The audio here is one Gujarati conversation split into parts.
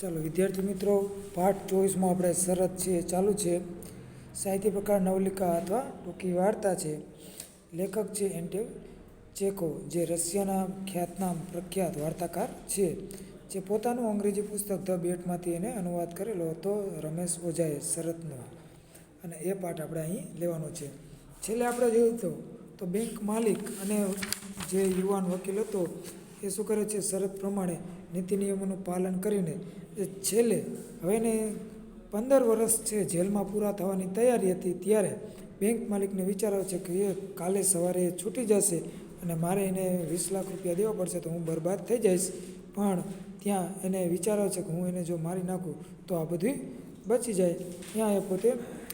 ચાલો, વિદ્યાર્થી મિત્રો, પાઠ ચોવીસમાં આપણે શરત છે, ચાલુ છે. સાહિત્ય પ્રકાર, નવલિકા અથવા ટૂંકી વાર્તા છે. લેખક છે એન્ટેવ ચેકો, જે રશિયાના ખ્યાતનામ પ્રખ્યાત વાર્તાકાર છે, જે પોતાનું અંગ્રેજી પુસ્તક ધ બેટમાંથી એને અનુવાદ કરેલો હતો રમેશ ઓઝાએ શરતનો. અને એ પાઠ આપણે અહીં લેવાનો છે. છેલ્લે આપણે જોયું તો બેંક માલિક અને જે યુવાન વકીલ હતો એ શું કરે છે? શરત પ્રમાણે નીતિ નિયમોનું પાલન કરીને છેલ્લે હવે એને પંદર વર્ષ છે જેલમાં પૂરા થવાની તૈયારી હતી ત્યારે બેંક માલિકને વિચાર છે કે એ કાલે સવારે છૂટી જશે અને મારે એને વીસ લાખ રૂપિયા દેવા પડશે તો હું બરબાદ થઈ જઈશ. પણ ત્યાં એને વિચાર છે કે હું એને જો મારી નાખું તો આ બધી બચી જાય. ત્યાં એ પોતે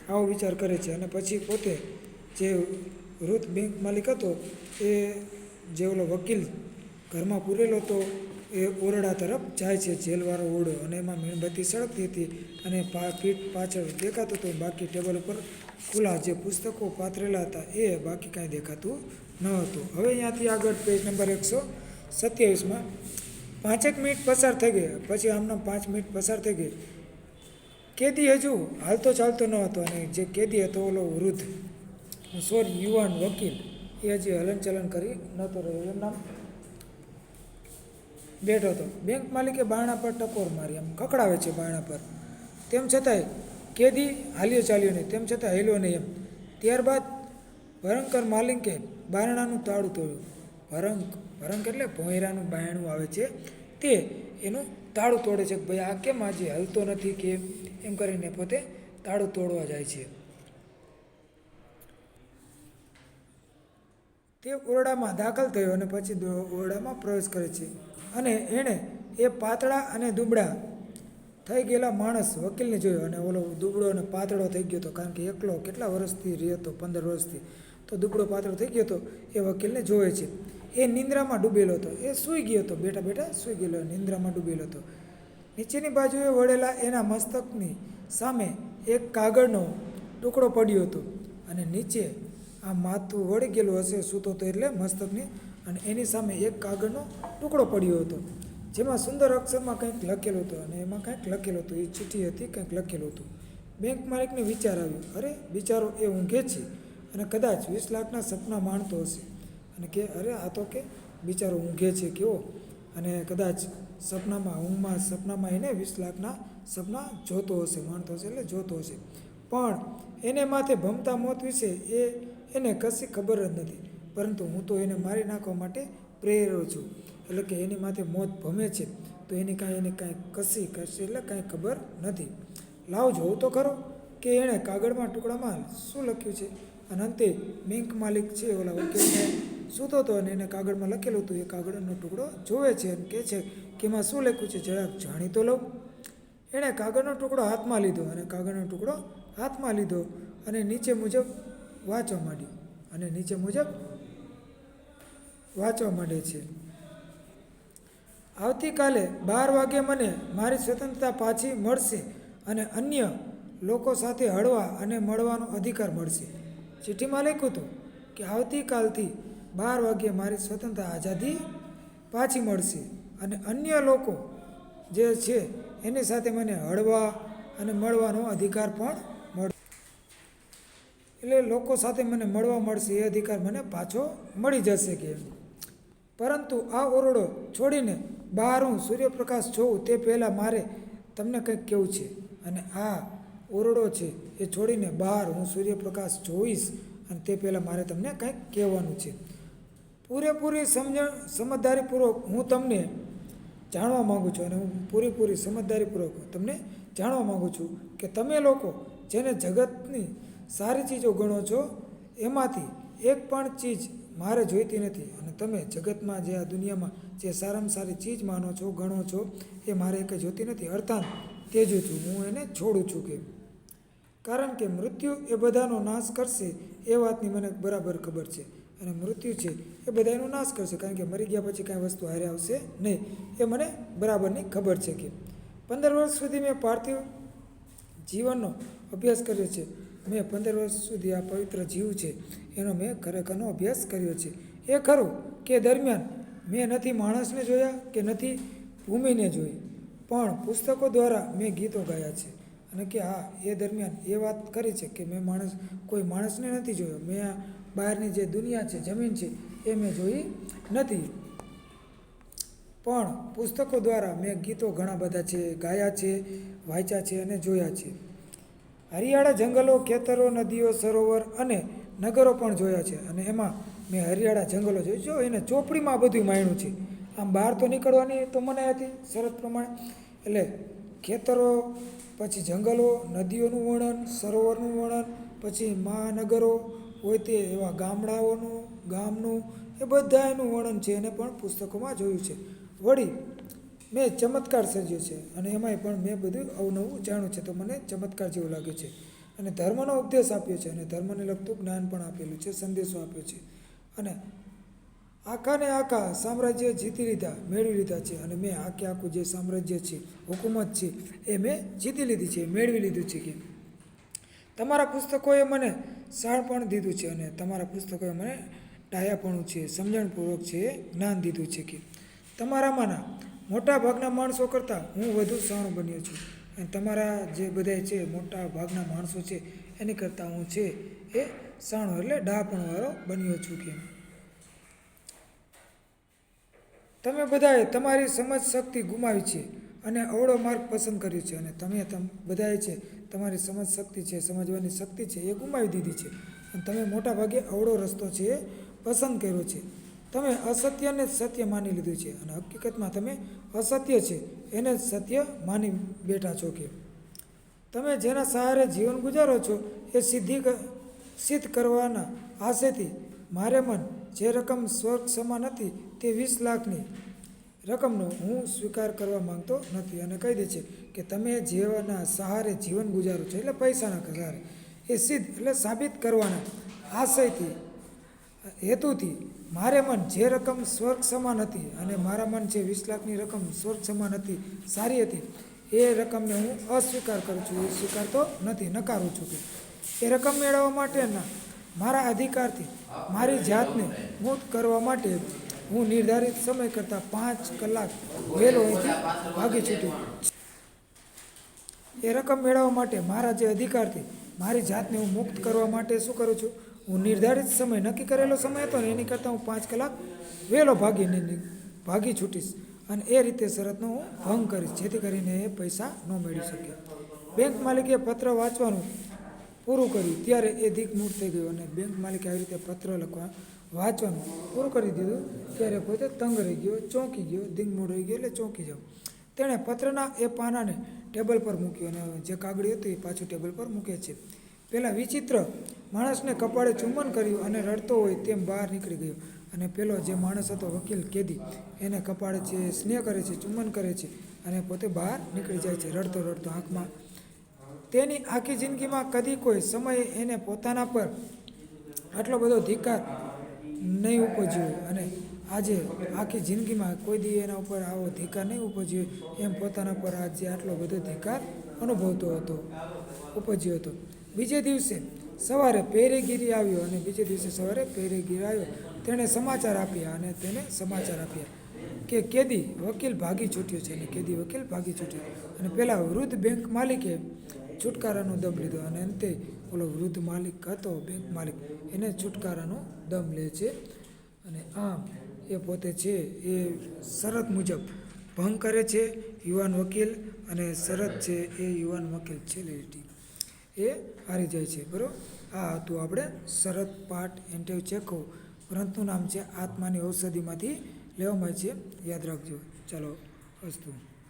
આવો વિચાર કરે છે અને પછી પોતે જે વૃદ્ધ બેંક માલિક હતો એ જે ઓલો વકીલ ઘરમાં પૂરેલો તો એ ઓરડા તરફ જાય છે, જેલવાળો ઓરડો. અને એમાં મીણબત્તી સળગતી હતી અને પીઠ પાછળ દેખાતું હતું બાકી ટેબલ ઉપર ખુલ્લા જે પુસ્તકો પાથરેલા હતા એ બાકી કાંઈ દેખાતું ન હતું. હવે અહીંયાથી આગળ પેજ નંબર એકસો સત્યાવીસમાં પાંચેક મિનિટ પસાર થઈ ગઈ. પછી આમના પાંચ મિનિટ પસાર થઈ ગઈ. કેદી હજુ હાલતો ચાલતો ન હતો અને જે કેદી હતો ઓલો વૃદ્ધ, સોરી, યુવાન વકીલ, એ હજી હલનચલન કરી નહોતો રહ્યો. એમ નામ બેઠો હતો. બેંક માલિકે બારણા પર ટકોર મારી એમ કકડાવે છે બારણા પર. તેમ છતાંય કેદી હાલ્યો ચાલ્યો નહીં, તેમ છતાં હેલ્યો નહીં એમ. ત્યારબાદ ભરંકર માલિકે બારણાનું તાળું તોડ્યું. ભરંક ભરંક એટલે ભોંયરાનું બાયણું આવે છે. તે એનું તાળું તોડે છે. ભાઈ, આ કેમ આજે હલતો નથી કે એમ કરીને પોતે તાળું તોડવા જાય છે. તે ઓરડામાં દાખલ થયો અને પછી ઓરડામાં પ્રવેશ કરે છે. અને એણે એ પાતળા અને દુબળા થઈ ગયેલા માણસ વકીલને જોયો અને ઓલો દુબળો અને પાતળો થઈ ગયો હતો, કારણ કે એકલો કેટલા વર્ષથી રહ્યો પંદર વર્ષથી. તો દુબળો પાતળો થઈ ગયો હતો, એ વકીલને જોવે છે. એ નિંદ્રામાં ડૂબેલો હતો. એ સૂઈ ગયો હતો. બેઠા બેઠા સૂઈ ગયેલો નિંદ્રામાં ડૂબેલો હતો. નીચેની બાજુએ વળેલા એના મસ્તકની સામે એક કાગળનો ટુકડો પડ્યો હતો અને નીચે આ માથું વળી ગયેલું હશે સૂતો હતો એટલે મસ્તકની અને એની સામે એક કાગળનો ટુકડો પડ્યો હતો. જેમાં સુંદર અક્ષરમાં કંઈક લખેલું હતું અને એમાં કંઈક લખેલું હતું. એ ચિઠ્ઠી હતી, કંઈક લખેલું હતું. બેંક માલિકને વિચાર આવ્યો, અરે, બિચારો એ ઊંઘે છે અને કદાચ વીસ લાખના સપના માણતો હશે. અને કે, અરે, આ તો કે બિચારો ઊંઘે છે, કેવો? અને કદાચ સપનામાં, ઊંઘમાં, સપનામાં એને વીસ લાખના સપના જોતો હશે, માણતો હશે, એટલે જોતો હશે. પણ એને માથે ભમતા મોત વિશે એ, એને કશી ખબર જ નથી. પરંતુ હું તો એને મારી નાખવા માટે પ્રેરો છું. એટલે કે એની માથે મોત ભમે છે, તો એની કાંઈ એને કાંઈ કસી કશી એટલે કાંઈ ખબર નથી. લાવ જોઉં તો ખરો કે એણે કાગળમાં ટુકડામાં શું લખ્યું છે? અને અંતે બેંક માલિક છે ઓલા વકીલને સૂતો હતો અને એને કાગળમાં લખેલું હતું? એ કાગળનો ટુકડો જોવે છે અને કહે છે કે એમાં શું લખ્યું છે જરાક જાણી તો લઉં. એણે કાગળનો ટુકડો હાથમાં લીધો અને કાગળનો ટુકડો હાથમાં લીધો અને નીચે મુજબ વાંચવા માંડ્યો. અને નીચે મુજબ વાંચવા માંડે છે. આવતીકાલે બાર વાગે મને મારી સ્વતંત્રતા પાછી મળશે અને અન્ય લોકો સાથે હળવા અને મળવાનો અધિકાર મળશે. ચિઠ્ઠીમાં લખ્યું હતું કે આવતીકાલથી બાર વાગ્યે મારી સ્વતંત્રતા આઝાદી પાછી મળશે અને અન્ય લોકો જે છે એની સાથે મને હળવા અને મળવાનો અધિકાર પણ મળશે એટલે લોકો સાથે મને મળવા મળશે એ અધિકાર મને પાછો મળી જશે કે પરંતુ આ ઓરડો છોડીને બહાર હું સૂર્યપ્રકાશ જોઉં તે પહેલાં મારે તમને કંઈક કહેવું છે. અને આ ઓરડો છે એ છોડીને બહાર હું સૂર્યપ્રકાશ જોઈશ અને તે પહેલાં મારે તમને કંઈક કહેવાનું છે. પૂરેપૂરી સમજણ, સમજદારીપૂર્વક હું તમને જાણવા માગું છું અને હું પૂરેપૂરી સમજદારીપૂર્વક તમને જાણવા માગું છું કે તમે લોકો જેને જગતની સારી ચીજો ગણો છો, એમાંથી એક પણ ચીજ મારે જોઈતી નથી અને તમે જગતમાં જે આ દુનિયામાં જે સારામાં સારી ચીજ માનો છો, ગણો છો, એ મારે એક જોતી નથી. અર્થાત તેજું છું, હું એને છોડું છું કે. કારણ કે મૃત્યુ એ બધાનો નાશ કરશે, એ વાતની મને બરાબર ખબર છે. અને મૃત્યુ છે, એ બધાનો નાશ કરશે, કારણ કે મરી ગયા પછી કાંઈ વસ્તુ હારે આવશે નહીં. એ મને બરાબરની ખબર છે કે. પંદર વર્ષ સુધી મેં પાર્થિવ જીવનનો અભ્યાસ કર્યો છે. મેં પંદર વર્ષ સુધી આ પવિત્ર જીવ છે, એનો મેં ખરેખરનો અભ્યાસ કર્યો છે. એ ખરું કે દરમિયાન મેં નથી માણસને જોયા કે નથી ભૂમિને જોઈ, પણ પુસ્તકો દ્વારા મેં ગીતો ગાયા છે. અને કે હા, એ દરમિયાન એ વાત કરી છે કે મેં માણસ, કોઈ માણસને નથી જોયો. મેં આ બહારની જે દુનિયા છે, જમીન છે, એ મેં જોઈ નથી. પણ પુસ્તકો દ્વારા મેં ગીતો ઘણા બધા છે, ગાયા છે, વાંચ્યા છે અને જોયા છે. હરિયાળા જંગલો, ખેતરો, નદીઓ, સરોવર અને નગરો પણ જોયા છે. અને એમાં મેં હરિયાળા જંગલો જોયું જો એને ચોપડીમાં બધું માણ્યું છે. આમ બહાર તો નીકળવાની તો મનાઈ હતી શરત પ્રમાણે. એટલે ખેતરો, પછી જંગલો, નદીઓનું વર્ણન, સરોવરનું વર્ણન, પછી મહાનગરો હોય તે એવા ગામડાઓનું, ગામનું એ બધા એનું વર્ણન છે. એને પણ પુસ્તકોમાં જોયું છે. વળી મેં ચમત્કાર સર્જ્યો છે અને એમાંય પણ મેં બધું અવનવું જાણ્યું છે. તો મને ચમત્કાર જેવું લાગે છે. અને ધર્મનો ઉપદેશ આપ્યો છે અને ધર્મને લગતું જ્ઞાન પણ આપેલું છે, સંદેશો આપ્યો છે. અને આખાને આખા સામ્રાજ્ય જીતી લીધા, મેળવી લીધા છે. અને મેં આખે આખું જે સામ્રાજ્ય છે, હુકુમત છે, એ મેં જીતી લીધી છે, મેળવી લીધું છે કે. તમારા પુસ્તકોએ મને શાણપણ દીધું છે અને તમારા પુસ્તકોએ મને ડાયાપણું છે, સમજણપૂર્વક છે જ્ઞાન દીધું છે કે. તમારામાંના મોટા ભાગના માણસો કરતાં હું વધુ સહણ બન્યો છું. અને તમારા જે બધા છે, મોટા ભાગના માણસો છે, એની કરતાં હું છે એ શાણો એટલે ડાપણવાળો બન્યો છું કે. તમે બધાએ તમારી સમજ શક્તિ ગુમાવી છે અને અવળો માર્ગ પસંદ કર્યો છે અને તમે, બધાએ છે તમારી સમજ શક્તિ છે, સમજવાની શક્તિ છે એ ગુમાવી દીધી છે. અને તમે મોટા ભાગે અવળો રસ્તો છે એ પસંદ કર્યો છે. તમે અસત્યને સત્ય માની લીધું છે અને હકીકતમાં તમે અસત્ય છે, એને સત્ય માની બેઠા છો કે. તમે જેના સહારે જીવન ગુજારો છો, એ સિદ્ધિ સિદ્ધ કરવાના આશેથી મારે મન જે રકમ સ્વર્ગ સમાન હતી તે વીસ લાખની રકમનો હું સ્વીકાર કરવા માંગતો નથી અને કહી દે છે કે તમે જેવાના સહારે જીવન ગુજારો છો, એટલે પૈસાના સહારે એ સિદ્ધ એટલે સાબિત કરવાના આશયથી, હેતુથી મારે મન જે રકમ સ્વર્ગ સમાન હતી અને મારા મન જે વીસ લાખની રકમ સ્વર્ગ સમાન હતી, સારી હતી, એ રકમને હું અસ્વીકાર કરું છું. એ સ્વીકારતો નથી, નકારું છું કે. એ રકમ મેળવવા માટેના મારા અધિકારથી, મારી જાતને મુક્ત કરવા માટે હું નિર્ધારિત સમય કરતાં પાંચ કલાક વહેલો અહીંથી ભાગી છૂટ્યો. એ રકમ મેળવવા માટે મારા જે અધિકારથી, મારી જાતને હું મુક્ત કરવા માટે શું કરું છું? હું નિર્ધારિત સમય નક્કી કરેલો સમય હતો ને એની કરતાં હું પાંચ કલાક વહેલો ભાગીને ભાગી છૂટીશ. અને એ રીતે શરતનો હું ભંગ કરીશ, જેથી કરીને એ પૈસા ન મેળવી શકે. બેંક માલિકે પત્ર વાંચવાનું પૂરું કર્યું, ત્યારે એ દિગ્મૂઢ થઈ ગયો અને બેંક માલિકે આવી રીતે પત્ર લખવા, વાંચવાનું પૂરું કરી દીધું, ત્યારે પોતે તંગ રહી ગયો, ચોંકી ગયો દિગ્મૂઢ રહી ગયો એટલે ચોંકી જાવ તેણે પત્રના એ પાનાને ટેબલ પર મૂક્યું અને જે કાગળી હતું એ પાછું ટેબલ પર મૂકે છે. પહેલાં વિચિત્ર માણસને કપાળે ચુંબન કર્યું અને રડતો હોય તેમ બહાર નીકળી ગયો. અને પેલો જે માણસ હતો વકીલ કેદી, એને કપાળે છે, સ્નેહ કરે છે, ચુંબન કરે છે અને પોતે બહાર નીકળી જાય છે, રડતો રડતો આંખમાં. તેની આખી જિંદગીમાં કદી કોઈ સમયે એને પોતાના પર આટલો બધો ધિકાર નહીં ઉપજ્યો અને આજે આખી જિંદગીમાં કોઈ દી એના ઉપર આવો ધિકાર નહીં ઉપજ્યો એમ પોતાના પર આજે આટલો બધો ધિકાર અનુભવતો હતો, ઉપજ્યો હતો. બીજે દિવસે સવારે પહેરેગીરી આવ્યો અને બીજે દિવસે સવારે પહેરેગીરી આવ્યો. તેણે સમાચાર આપ્યા અને તેને સમાચાર આપ્યા કે કેદી વકીલ ભાગી છૂટ્યો છે અને કેદી વકીલ ભાગી છૂટ્યો. અને પહેલાં વૃદ્ધ બેંક માલિકે છુટકારાનો દમ લીધો અને અંતે ઓલો વૃદ્ધ માલિક હતો બેંક માલિક. એને છુટકારાનો દમ લે છે અને આમ એ પોતે છે એ શરત મુજબ ભંગ કરે છે યુવાન વકીલ અને શરત છે એ યુવાન વકીલ છે લેટી એ હારી જાય છે, બરાબર? આ હતું આપણે શરદ પાઠ એન્ટેવ ચેકો, ગ્રંથનું નામ છે, આત્માની ઔષધિમાંથી લેવામાં છે. યાદ રાખજો. ચાલો અસ્તુ